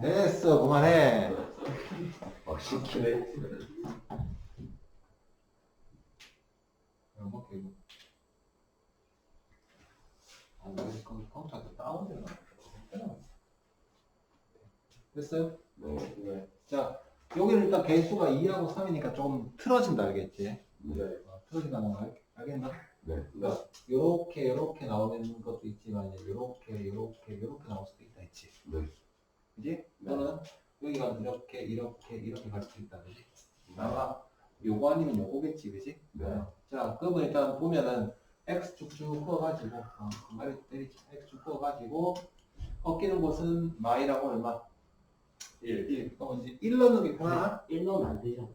됐어, 그만해. 막 시키네. 뭐. 아, 나 그? 됐어요? 네. 자, 여기는 일단 개수가 2하고 3이니까 조금 틀어진다, 알겠지? 네. 어, 틀어진다는 거 알, 알겠나? 네. 그러니까 요렇게 요렇게 나오는 것도 있지만 요렇게 나올 수도 있다 했지. 네. 그지? 또는 여기가 이렇게 이렇게 이렇게 갈 수도 있다, 그지? 아마 요거 아니면 요거겠지, 그지? 네. 어. 자, 그러면 일단 보면은 x 쭉쭉 퍼가지고 어, 말이 때리지. x 쭉 퍼가지고 꺾이는 곳은 마이라고 얼마? 1. 1. 그럼 이제 1 넣는 게 편하나? 1 넣으면 안 되잖아.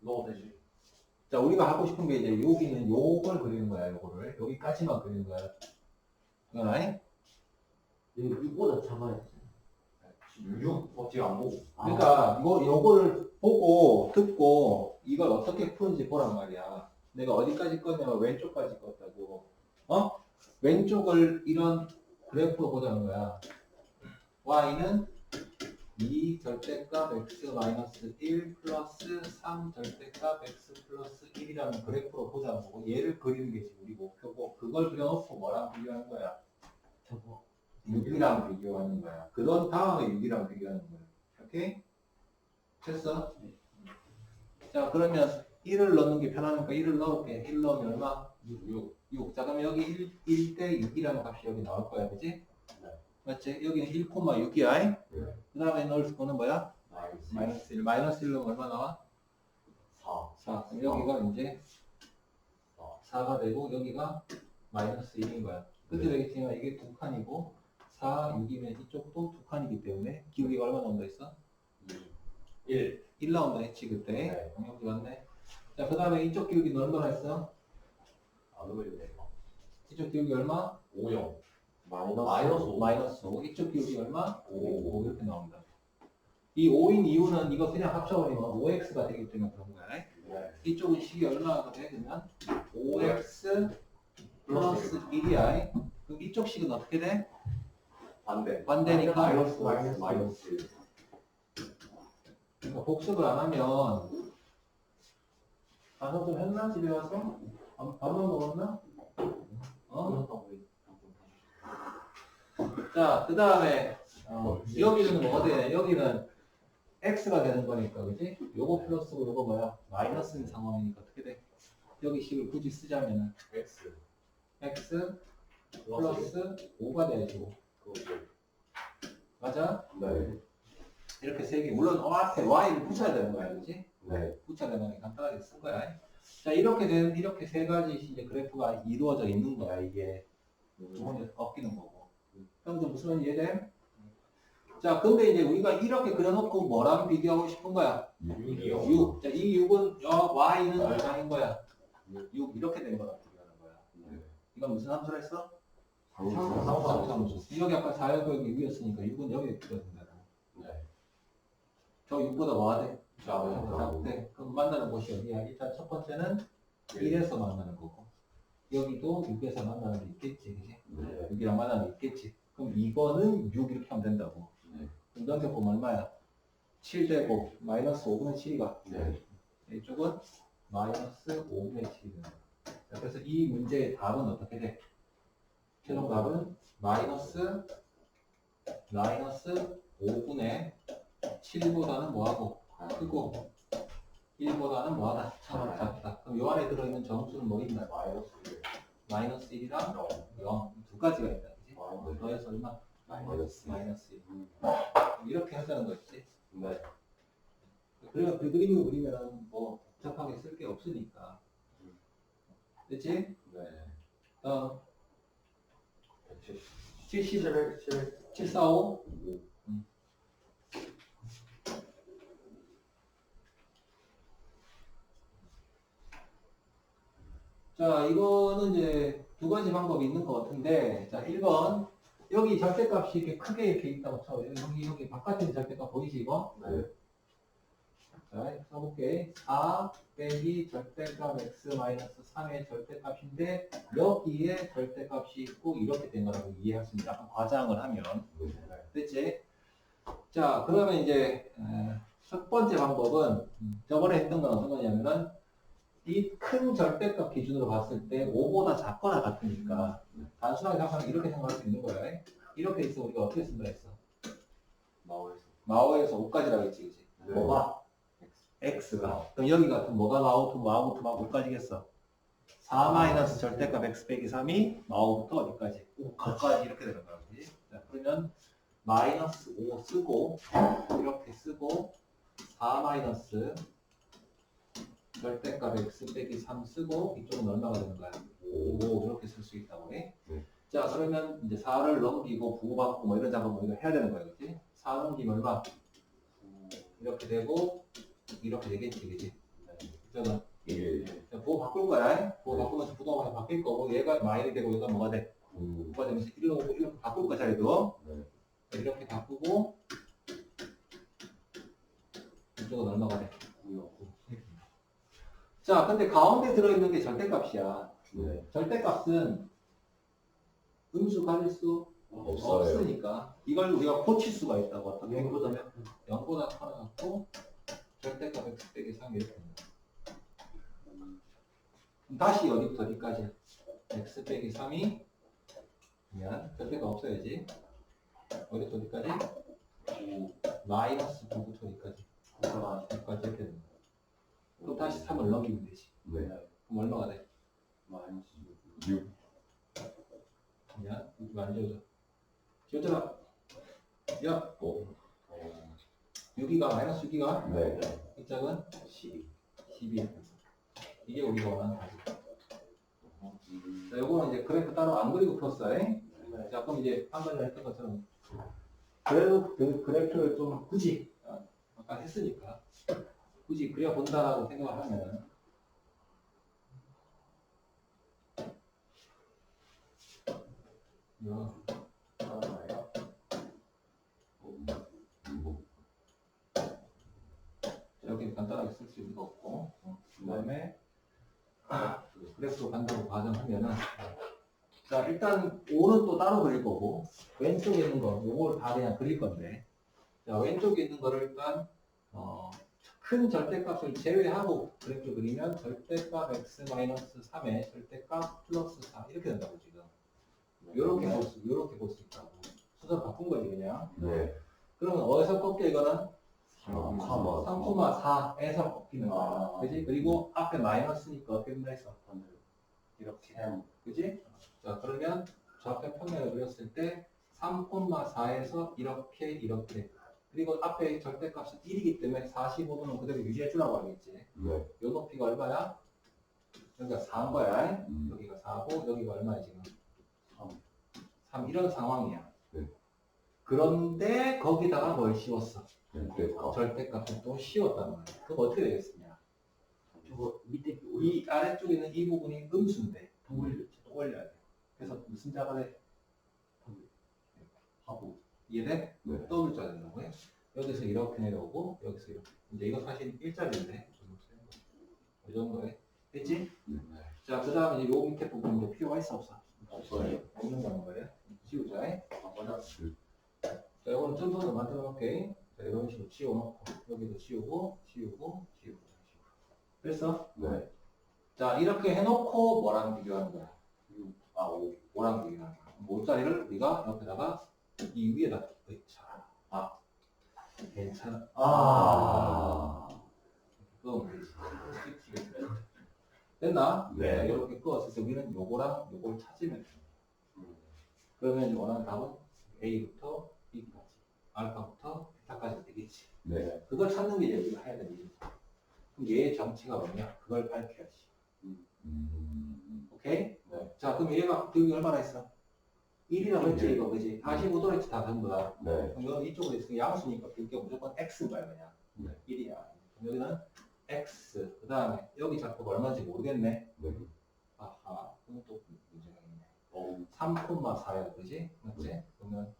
넣어도 되지. 자, 우리가 하고 싶은 게 이제 여기는 요걸 그리는 거야, 요거를. 여기까지만 그리는 거야. 이건 아니? 여기 6보다 작아야 돼. 6. 어, 지금 안 보고. 그러니까 이거 요거를 보고 듣고 이걸 어떻게 푸는지 보란 말이야. 내가 어디까지 껐냐면 왼쪽까지 껐다고. 어? 왼쪽을 이런 그래프로 보자는 거야. y는 2 절대값 x 마이너스 1 플러스 3 절대값 x 플러스 1이라는 그래프로 보자는 거고 얘를 그리는 게 지금 우리 목표고 그걸 그려놓고 뭐랑 비교하는 거야? 저거. 6이랑 비교하는 거야. 그런 다음에 6이랑 비교하는 거야. 오케이? 됐어? 자, 그러면 1을 넣는 게 편하니까 1을 넣을게. 1 넣으면 얼마? 6, 6. 6. 자, 그럼 여기 1, 1대 6이라는 값이 여기 나올 거야. 그지? 맞지? 여기는 1,6이야. 네. 그 다음에 넣을 거는 뭐야? 마이너스. 마이너스 1. 마이너스 1로 얼마 나와? 4. 4. 그럼 여기가 이제 4가 되고 여기가 마이너스 1인 거야. 그때 네. 되겠지만 이게 두 칸이고 4, 6이면 이쪽도 두 칸이기 때문에 기울기가 얼마 나온다 했어? 1. 1 나온다 했지 그때. 네. 여기 맞네. 자, 그 다음에 이쪽 기울기는 얼마나 했어? 안 오겠네. 이쪽 기울기 얼마? 5, 0. 마이너스. 마이너스 5. 마이너스 5. 이쪽 기울기 얼마? 오. 5 이렇게 나온다. 이 5인 이유는 이거 그냥 합쳐버리면 5x가 되기 때문에 그런 거야. 네. 이쪽은 식이 얼마가 돼? 그러면 5x 플러스 1이야. 그럼 이쪽 식은 어떻게 돼? 반대. 반대니까 마이너스, 마이너스, 마이너스. 그러니까 복습을 안 하면 반성 좀 했나? 집에 와서? 밥, 밥만 먹었나? 어? 자, 그 다음에 어, 여기는 뭐가 되냐? 여기는 x가 되는 거니까, 그지? 요거 플러스고 요거 뭐야? 마이너스인 상황이니까 어떻게 돼? 여기 식을 굳이 쓰자면은 X. x 플러스 5가 돼야지. 그거. 맞아? 네. 이렇게 세 개. 물론 어 앞에 y를 붙여야 되는 거야, 그지? 네. 붙여야 되는 거니까 간단하게 쓴 거야. 자, 이렇게 된, 이렇게 세 가지 이제 그래프가 이루어져 있는 거야, 이게. 두 번째 꺾이는 거고. 형들 무슨 이해돼? 자, 근데 이제 우리가 이렇게 그려놓고 뭐랑 비교하고 싶은 거야? 6이요. 6. 자, 이 6은, 어, y는 얼마인 거야? 6. 이렇게 된 거랑 비교하는 거야. 네. 이건 무슨 함수라 했어? 상수. 상수. 여기 아까 4역이 6이었으니까 6은 여기 들어간다. 네. 저 6보다 뭐가 돼? 작아요. 작대. 그럼 만나는 곳이 어디야? 일단 첫 번째는 1에서 만나는 거고. 여기도 6에서 만나는 게 있겠지, 그지? 네. 6이랑 만나는 게 있겠지. 그럼 이거는 6 이렇게 하면 된다고. 네. 그럼 넘겨보면 얼마야? 7 되고, 마이너스 5분의 7이가. 네. 이쪽은 마이너스 5분의 7이 된다. 자, 그래서 이 문제의 답은 어떻게 돼? 최종 답은 마이너스, 마이너스 5분의 7보다는 뭐하고? 크고, 1보다는 뭐하다? 차가 작다. 그럼 요 안에 들어있는 점수는 뭐 있나? 마이너스 1. 마이너스 1이랑 0. 두 가지가 있다. 그지? 아, 네. 더해서 얼마? 마이너스. 마이너스 1. 이렇게 하자는 거지. 네. 그래가 그 그림을 그리면 뭐 복잡하게 쓸 게 없으니까. 됐지? 네. 어, 70. 70, 7. 745. 자, 이거는 이제 두 가지 방법이 있는 것 같은데, 자, 1번. 여기 절대값이 이렇게 크게 이렇게 있다고 쳐. 여기, 여기 바깥에 절대값 이거? 네. 자, 써볼게. 4 빼기 절대값 x 마이너스 3의 절대값인데, 여기에 절대값이 있고, 이렇게 된 거라고 이해할 수 있는 약간 과장을 하면. 됐지? 자, 그러면 이제 에, 첫 번째 방법은 저번에 했던 건 어떤 거냐면은 이 큰 절대값 기준으로 봤을 때 5보다 작거나 같으니까 단순하게 생각하면 이렇게 생각할 수 있는 거야. 이렇게 있어 우리가 어떻게 쓴다 했어? 마오에서. 마오에서 5까지라고 했지, 그지? 네. 뭐가? X가. 그럼 여기 같은 뭐가 마오부터 마오부터 막 5까지겠어? 4 마이너스 절대값 x 빼기 3이 마오부터 어디까지? 5까지 이렇게 되는 거야, 그지? 자, 그러면 마이너스 5 쓰고 이렇게 쓰고 4 마이너스 절대값 x 빼기 3 쓰고 이쪽은 얼마가 되는 거야? 5 이렇게 쓸 수 있다고 해. 네. 자 그러면 이제 4를 넘기고 부호받고 뭐 이런 작업을 우리가 해야 되는 거야, 그렇지? 4 넘기면 얼마? 이렇게 되고 이렇게 되겠지, 그지? 이쪽은 예. 부호 바꿀 거야. 부호 바꾸면서 부호가 바뀔 거고 얘가 마이너스 되고 얘가 뭐가 돼? 음. 뭐가 되면서 1로 오고 1로 바꿀 거야, 자리도. 네. 이렇게 바꾸고 이쪽은 얼마가 돼? 자, 근데 가운데 들어있는 게 절대값이야. 네. 절대값은 음수 가질 수 없어요. 없으니까 이걸 우리가 고칠 수가 있다고 어떻게 보면 0보다 커 갖고 절대값 x 빼기 3 이렇게 됩니다. 그럼 다시 어디부터 어디까지? x 빼기 3이 그러면 절대값 없어야지 어디부터 어디까지? 마이너스 9부터 어디까지? 9까지 이렇게 됩니다. 그럼 다시 3을 넘기면 되지. 네. 그럼 얼마가 돼? 마이너스 6. 그냥 이거 안 지워져. 지워져라. 야, 오. 6기가 마이너스 6기가 네. 이 짝은 12. 12. 이게 우리가 원하는 답이. 자, 요거는 이제 그래프 따로 안 그리고 풀었어요. 자, 그럼 이제 방금 전에 했던 것처럼 그래프, 그 그래프를 좀 굳이 아, 아까 했으니까 굳이 그려본다라고 생각을 하면 이거 알아봐요. 이렇게 간단하게 쓸 수 있는 거 없고 그 다음에 그래프로 간다고 가정하면은 자 일단 5는 또 따로 그릴 거고 왼쪽에 있는 거 요걸 다 그냥 그릴 건데. 자 왼쪽에 있는 거를 일단 어, 큰 절대값을 제외하고 그래프 그리면 절대값 x-3의 절대값 플러스 4 이렇게 된다고 지금. 요렇게 볼 수, 요렇게 볼 수 있다고. 수선 바꾼 거지 그냥. 네. 그러면 어디서 꺾여 이거는 3,4. 3,4에서 꺾이는 거야. 아. 그지? 그리고 앞에 마이너스니까 어떻게 된다 했어? 이렇게. 그지? 자, 그러면 좌표 평면을 그렸을 때 3,4에서 이렇게, 이렇게. 그리고 앞에 절대값은 1이기 때문에 45도는 그대로 유지해 주라고 하겠지. 네. 요 높이가 얼마야? 여기가 4인 거야. 음. 여기가 4고, 여기가 얼마야, 지금? 3. 3. 이런 상황이야. 네. 그런데 거기다가 뭘 씌웠어? 절대값. 절대값을 또 씌웠단 말이야. 그럼 어떻게 되겠느냐? 저거 밑에 이 아래쪽에 있는 이 부분이 음수인데 더 올려, 더 올려야 돼. 그래서 무슨 자가 돼? 하고 이해돼? 네. 더블 자가 된다고 해. 여기서 이렇게 내려오고 여기서 이렇게. 이제 이거 사실 일자리인데 이 정도에 됐지? 네. 자, 그 다음에 요 밑에 부분 이제 필요가 있어 없어? 없어요. 없는 거예요. 지우자. 맞아. 자, 이거는 튼튼을 만들어 놓게. 자, 이런 식으로 지워놓고, 여기도 지우고, 지우고, 지우고. 그래서, 네. 자, 이렇게 해놓고 뭐랑 비교하는 거야? 아, 오, 5랑 비교하는 거야. 5짜리를 우리가 옆에다가 이 위에다 넣자. 아, 괜찮아. 아. 그거 됐나? 네. 자, 이렇게 끄었을 때 우리는 요거랑 요걸 찾으면 돼. 그러면 원하는 답은 A부터 B까지, 알파부터 베타까지 되겠지. 네. 그걸 찾는 게 우리가 해야 되는 일이죠. 그럼 얘의 정체가 뭐냐? 그걸 밝혀야지. 음. 오케이? 네. 자, 그럼 얘가 기억이 얼마나 있어? 1이라고 했지, 네. 이거, 그지? 45도로 했지, 다 전부 다. 네. 그럼 이건 이쪽으로 있으니까 양수니까 기억이 무조건 X인 거야, 그냥. 네. 1이야. 그럼 여기는 X. 그 다음에 여기 작도가 얼마인지 모르겠네. 네. 아하, 그럼 또 문제가 있네. 어. 3,4야, 그지? 맞지? 그러면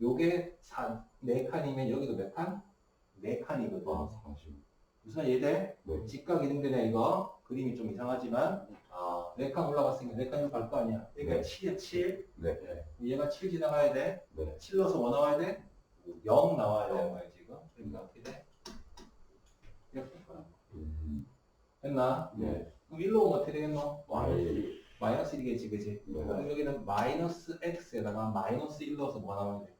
요게 4, 4칸이면 여기도 몇 칸? 4칸이거든. 아, 40. 무슨 이해돼? 네. 직각 이등변이야 이거. 그림이 좀 이상하지만 아, 4칸 올라갔으니까 4칸이 갈거 아니야. 여기가 네. 7이야 7. 네. 얘가 7 지나가야 돼. 네. 7 넣어서 뭐 나와야 돼? 0 나와야 되는 거야 지금. 그러니까 어떻게 돼? 이렇게 될 거야. 음. 됐나? 네. 그럼 1로 오면 어떻게 되겠노? 마이너스 마이너스 1이겠지, 그지? 네. 그럼 여기는 마이너스 x에다가 마이너스 1 넣어서 뭐가 나와야 돼?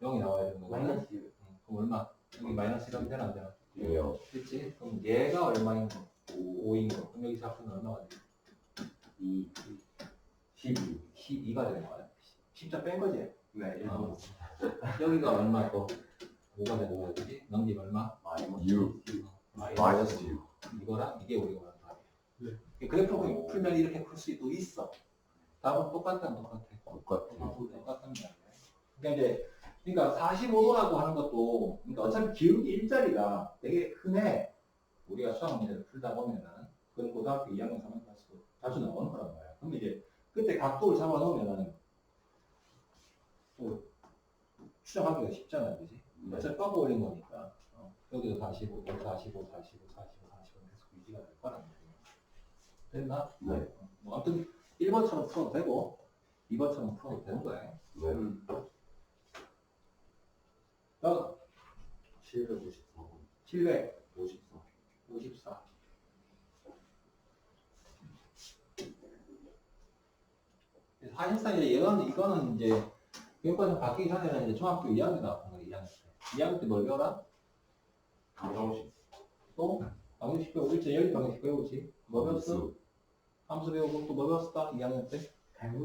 0이 나와야 되는 거야. 마이너스 응. 그럼 얼마? 여기 마이너스 1하면 되나 안 되나? 예요. 그렇지? 그럼 얘가 얼마인 거? 5인 거. 그럼 여기 잡수는 얼마가 돼? 2 12. 12가 되는 거야. 10자 뺀 거지? 네 어. 여기가 얼마 또? 5가 되는 거지? 넘기면 얼마? 마이너스 6. 마이너스 6. 이거랑 이게 우리가 원하는 답이야. 그래프 풀면 이렇게 풀 수도 있어. 답은 똑같다, 똑같아. 똑같아. 똑같단 말이야. 그러니까 이제, 그러니까 45도라고 하는 것도, 그러니까 어차피 기울기 일자리가 되게 크네. 우리가 수학 문제를 풀다 보면은, 그건 고등학교 2학년, 3학년 가지고 자주 나오는 거란 말이야. 근데 이제, 그때 각도를 잡아 놓으면은, 또, 추정하기가 쉽잖아, 그지? 네. 어차피 꺾어 올린 거니까. 어, 여기도 45, 여기 45, 45, 45, 45 계속 유지가 될 거란 말이야. 됐나? 네. 뭐 아무튼 1번처럼 풀어도 되고 2번처럼 풀어도 되는 거야. 네. 어, 754. 754. 54. 사실상 이제 이거는, 이거는 이제 교육과정 바뀌기 전에는 이제 중학교 2학년 나왔던 거야, 2학년 때. 2학년 때 뭘 배워라? 방정식. 또 방정식 배우고 일제 열리 방정식 배우지. 뭐 배웠어? 함수 배우고 또 뭐 배웠을까? 2학년 때?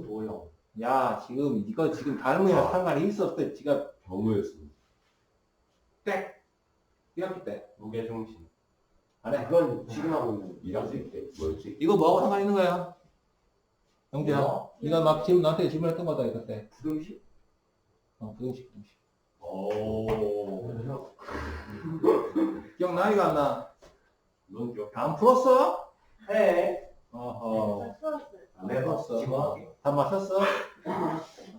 오형. 야, 지금 이거 지금 다름이랑 상관이 있었대. 지가 경우였습니다. 땡! 1학기 때. 무게 중심. 안 해. 그건 지금 하고 있는 1학기 때 뭐였지? 이거 뭐하고 상관 있는 거야? 영재야. 네가 막 지금 나한테 질문했던 거다, 이거 때. 부등식? 어, 부등식, 부등식. 오. 기억나, 이거 안 나? 넌 기억. 안 풀었어? 해 어허. 안 네, 풀었어. 지금 다 맞췄어?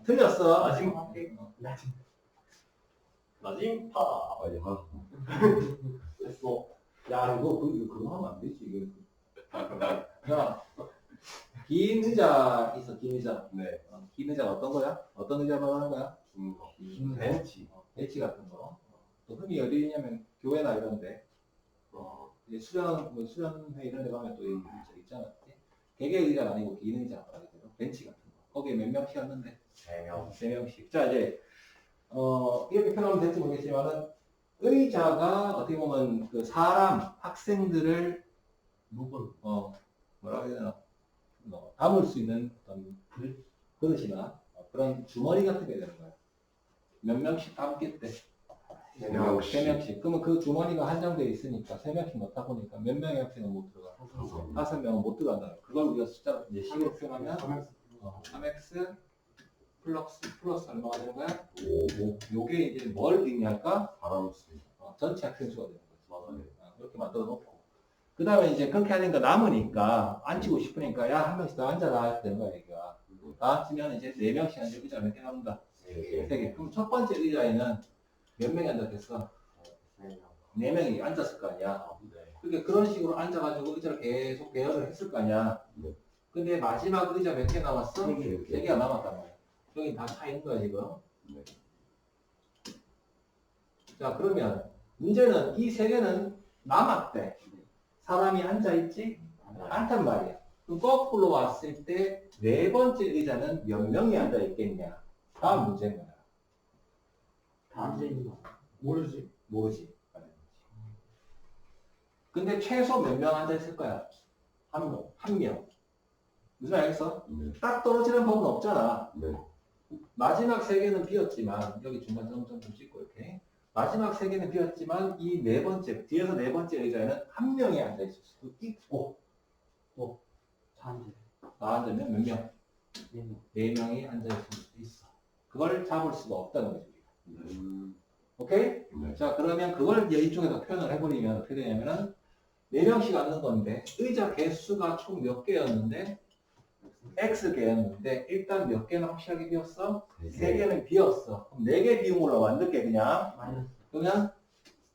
틀렸어? 마지막 나진파 아니 하. 됐어 야, 이거, 그, 이거 그거 하면 안 되지, 이거. 야, 긴 의자 있어, 긴 의자. 네. 어, 긴 의자가 어떤 거야? 어떤 의자 말하는 거야? 중거. 긴 벤치. 어, 벤치 같은 거. 어, 또 흔히 어디 있냐면 교회나 이런데 어. 이제 수련 뭐 수련회 이런 데 가면 또 여기 의자 있잖아. 개개 의자가 아니고 긴 의자 되죠. 벤치 같은 거. 거기에 몇 명씩 앉는데 세 명. 세 명씩. 자 이제 어 이렇게 표현하면 될지 모르겠지만은 의자가 어떻게 보면 그 사람 학생들을 묵은 어 뭐라 해야 되나 뭐, 담을 수 있는 어떤 그- 그릇이나 어, 그런 주머니 같은 게 되는 거야. 몇 명씩 담겠대. 세 명씩. 세 명씩. 그러면 그 주머니가 한정되어 있으니까 세 명씩 넣다 보니까 몇 명의 학생은 못 들어가. 다섯. 다섯 명은 못 들어간다. 그걸 우리가 숫자로 이제 식으로 표현하면 어, 3x 플러스 플러스 얼마가 되는 거야? 5. 요게 이제 뭘 의미할까? 바람 수. 어, 전체 학생 수가 되는 거지. 맞아요. 어, 이렇게 만들어 놓고. 그 다음에 이제 그렇게 하니까 남으니까 앉히고 싶으니까 야 한 명씩 더 앉아라 해야 되는 거야 얘가. 다 앉으면 이제 네 명씩 앉을 의자 몇개 남는다. 세 개. 그럼 첫 번째 의자에는 몇 명이 앉았겠어? 네 명이 앉았을 거 아니야. 네. 그러니까 그런 식으로 앉아가지고 의자를 계속 배열을 했을 거 아니야. 네. 근데 마지막 의자 몇 개 남았어? 개. 세 개가 남았단 말이야. 여기 다 차 있는 거야 지금. 네. 자 그러면 문제는 이 세 개는 남았대. 사람이 앉아 있지 않단 말이야. 그럼 거꾸로 왔을 때 네 번째 의자는 몇 명이 앉아 있겠냐? 다음 문제인 거야. 다 앉아있는 거 모르지 모르지. 근데 최소 몇 명 앉아 있을 거야? 한 명. 한 명. 무슨 말 알겠어? 네. 딱 떨어지는 법은 없잖아. 네. 마지막 세 개는 비었지만 여기 중간 점점 좀 찍고 이렇게 마지막 세 개는 비었지만 이 네 번째 뒤에서 네 번째 의자에는 한 명이 앉아 있을 수도 있고 다 앉아 나 앉으면 몇 명? 네 명 네 명이 앉아 있을 수도 있어. 그걸 잡을 수가 없다는 거지. 우리가. 음. 오케이? 네. 자 그러면 그걸 이제 이쪽에서 표현을 해버리면 어떻게 되냐면은 네 명씩 앉는 건데 의자 개수가 총 몇 개였는데 x 개였는데 일단 몇 개는 확실하게 비었어? 세 개는 비었어. 그럼 네 개 비운 걸로 만들게 그냥. 마이너스 그러면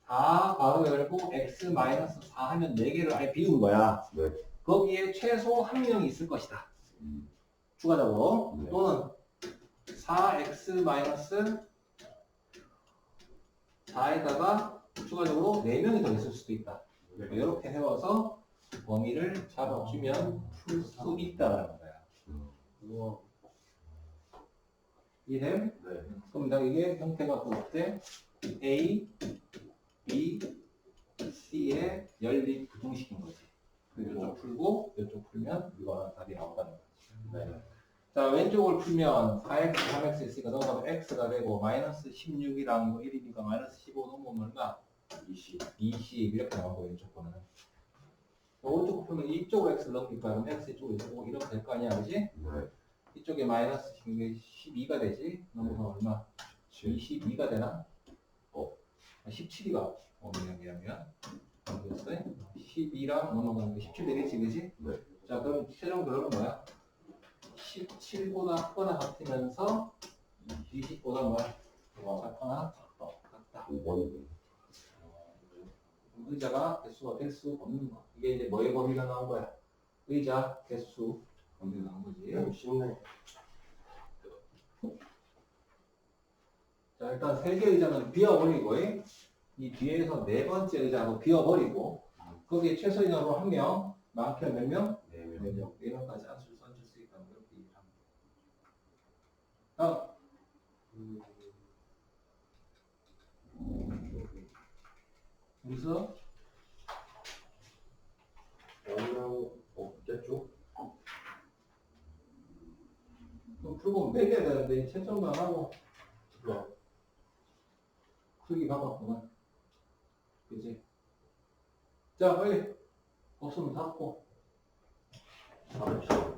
4 바로 열고 x 마이너스 4 하면 4개를 아예 비운 거야. 네. 거기에 최소 한 명이 있을 것이다. 음. 추가적으로 네. 또는 4x 마이너스 4에다가 추가적으로 4명이 더 있을 수도 있다. 이렇게 해와서 범위를 잡아주면 풀 수 있다라는 거야. 우와. 이해? 네. 그럼 나 이게 형태가 또 어때? A, B, C에 열린 부등식인 거지. 이쪽 풀고 이쪽 풀면 이거는 답이 나온다는 거지. 네. 자 왼쪽을 풀면 4x, 3x 있으니까 넘어가면 x가 되고 마이너스 16이랑 뭐 1이니까 마이너스 15 넘으면 얼마? 20. 20 이렇게 나오고 왼쪽 거는 오른쪽 풀면 이쪽으로 x를 넘기니까 그럼 x 이쪽으로 있고 이렇게 될거 아니야 그지? 네. 이쪽에 마이너스 12가 되지? 넘어가면 얼마? 22가 되나? 어. 17이가 어미양이라면 모르겠어요? 12랑 넘어가는 게17 되겠지 그지? 네. 자 그럼 최종 결론은 뭐야? 17보다 크거나 같으면서 20보다 뭐야? 작거나 작다. 같다. 5번. 의자가 개수가 될 수 없는 거. 이게 이제 뭐의 범위가 나온 거야? 의자 개수 범위가 나온 거지. 쉽네. 자 일단 세 개 의자는 비워버리고 이 뒤에서 네 번째 의자도 비워버리고 거기에 최소 인원으로 한 명, 많게는 몇 명? 네. 네 명. 네 명까지 안수를 써줄 수 있다는 걸 이렇게 얘기합니다. 다음 여기서 빼겨야 되는데 채점만 하고 네. 크기 봐봤구만. 그지? 자 빨리 없으면 닫고 410. 아,